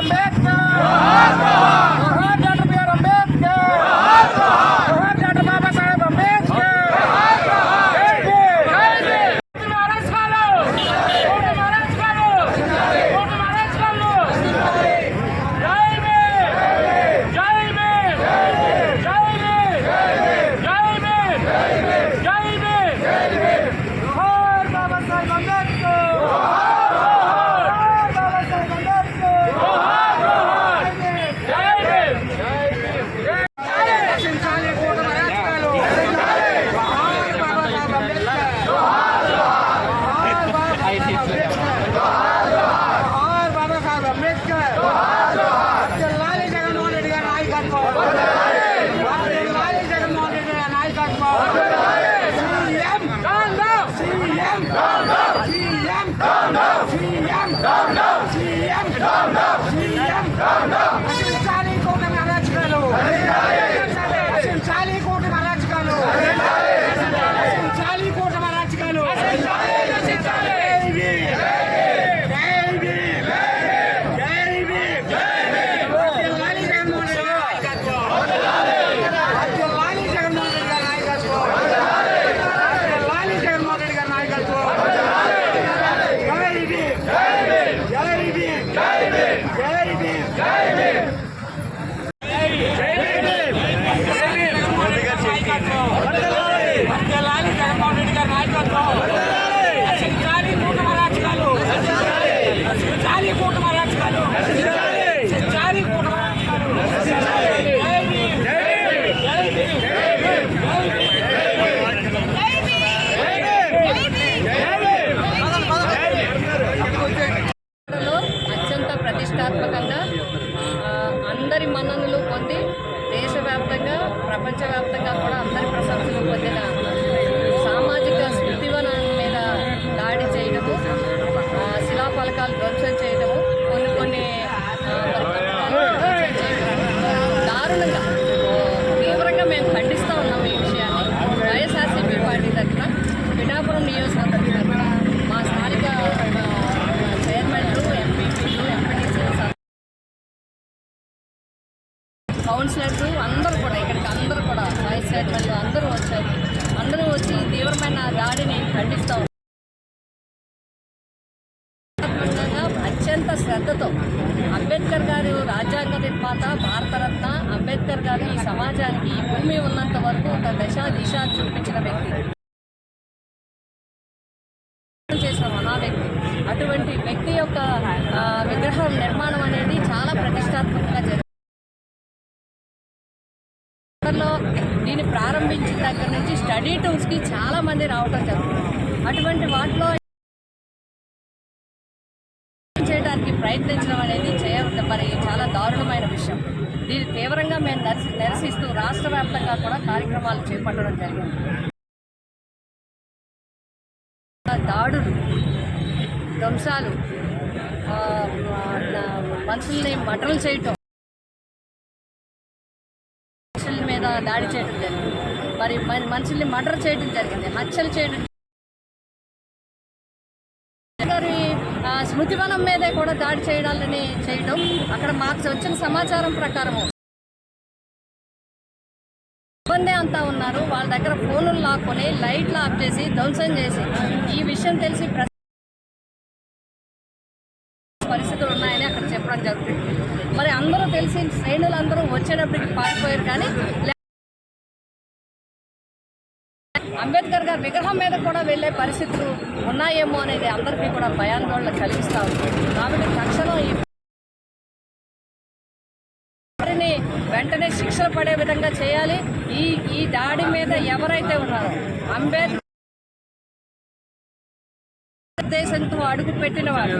అంబేద్కర్ রাম রাম শ্রী রাম রাম ప్రతిష్టాత్మకంగా అందరి మన్ననలు పొంది దేశవ్యాప్తంగా ప్రపంచవ్యాప్తంగా కూడా కౌన్సిలర్స్ అందరూ కూడా ఇక్కడికి అందరూ కూడా వైస్ చైర్మన్లు అందరూ వచ్చారు. అందరూ వచ్చి తీవ్రమైన దాడిని ఖండిస్తాం అత్యంత శ్రద్ధతో అంబేద్కర్ గారు రాజ్యాంగ నిర్మాత భారతరత్న అంబేద్కర్ గారు ఈ సమాజానికి భూమి ఉన్నంత వరకు ఒక దశ దిశ చూపించిన వ్యక్తి చేసిన మహా వ్యక్తి అటువంటి వ్యక్తి యొక్క ఆ, విగ్రహం నిర్మాణం అనేది చాలా ప్రతిష్టాత్మకంగా జరిగింది లో దీన్ని ప్రారంభించిన దగ్గర నుంచి స్టడీ టూర్స్కి చాలా మంది జరుగుతుంది. అటువంటి వాటిలో చేయడానికి ప్రయత్నించడం అనేది చేయ మరి చాలా దారుణమైన విషయం. దీన్ని తీవ్రంగా మేము నిరసి నిరసిస్తూ రాష్ట్ర వ్యాప్తంగా కూడా కార్యక్రమాలు చేపట్టడం జరిగింది. దాడులు ధ్వంసాలు మనుషుల్ని మటలు చేయటం మనుషుల మీద దాడి చేయడం మరి మనుషుల్ని మర్డర్ చేయడం జరిగింది హత్యలు చేయడం గారి స్మృతివనం మీదే కూడా దాడి చేయడాలని చేయడం అక్కడ మాకు వచ్చిన సమాచారం ప్రకారము. ఇబ్బంది అంతా ఉన్నారు. వాళ్ళ దగ్గర ఫోనులు లాక్కొని లైట్లు ఆఫ్ చేసి ధ్వంసం చేసి ఈ విషయం తెలిసి పరిస్థితులు ఉన్నాయని అక్కడ చెప్పడం జరుగుతుంది. మరి అందరూ తెలిసి శ్రేణులు అందరూ వచ్చేటప్పటికి పారిపోయారు కానీ అంబేద్కర్ గారి విగ్రహం మీద కూడా వెళ్ళే పరిస్థితులు ఉన్నాయేమో అనేది అందరికీ కూడా భయాందోళన కలిగిస్తూ ఉంది. కాబట్టి తక్షణం ఈ వారిని వెంటనే శిక్షలు పడే విధంగా చేయాలి. ఈ ఈ దాడి మీద ఎవరైతే ఉన్నారో అంబేద్కర్ దేశంతో అడుగు పెట్టిన వాడు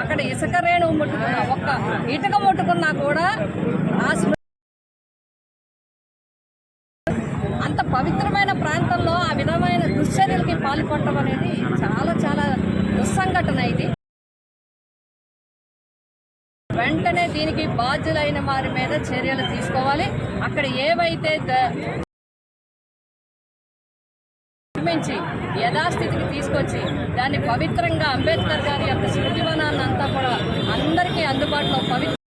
అక్కడ ఇసుక రేణువు ముట్టుకున్నా ఒక్క ఇటుక ముట్టుకున్నా కూడా ఆ అంత పవిత్రమైన ప్రాంతంలో ఆ విధమైన దుశ్చర్యలకి పాల్పడటం అనేది చాలా చాలా దుస్సంఘటన ఇది. వెంటనే దీనికి బాధ్యులైన వారి మీద చర్యలు తీసుకోవాలి. అక్కడ ఏవైతే నిర్మించి యథాస్థితికి తీసుకొచ్చి దాన్ని పవిత్రంగా అంబేద్కర్ గారి యొక్క స్మృతివనాన్ని అంతా కూడా అందరికీ అందుబాటులో పవిత్ర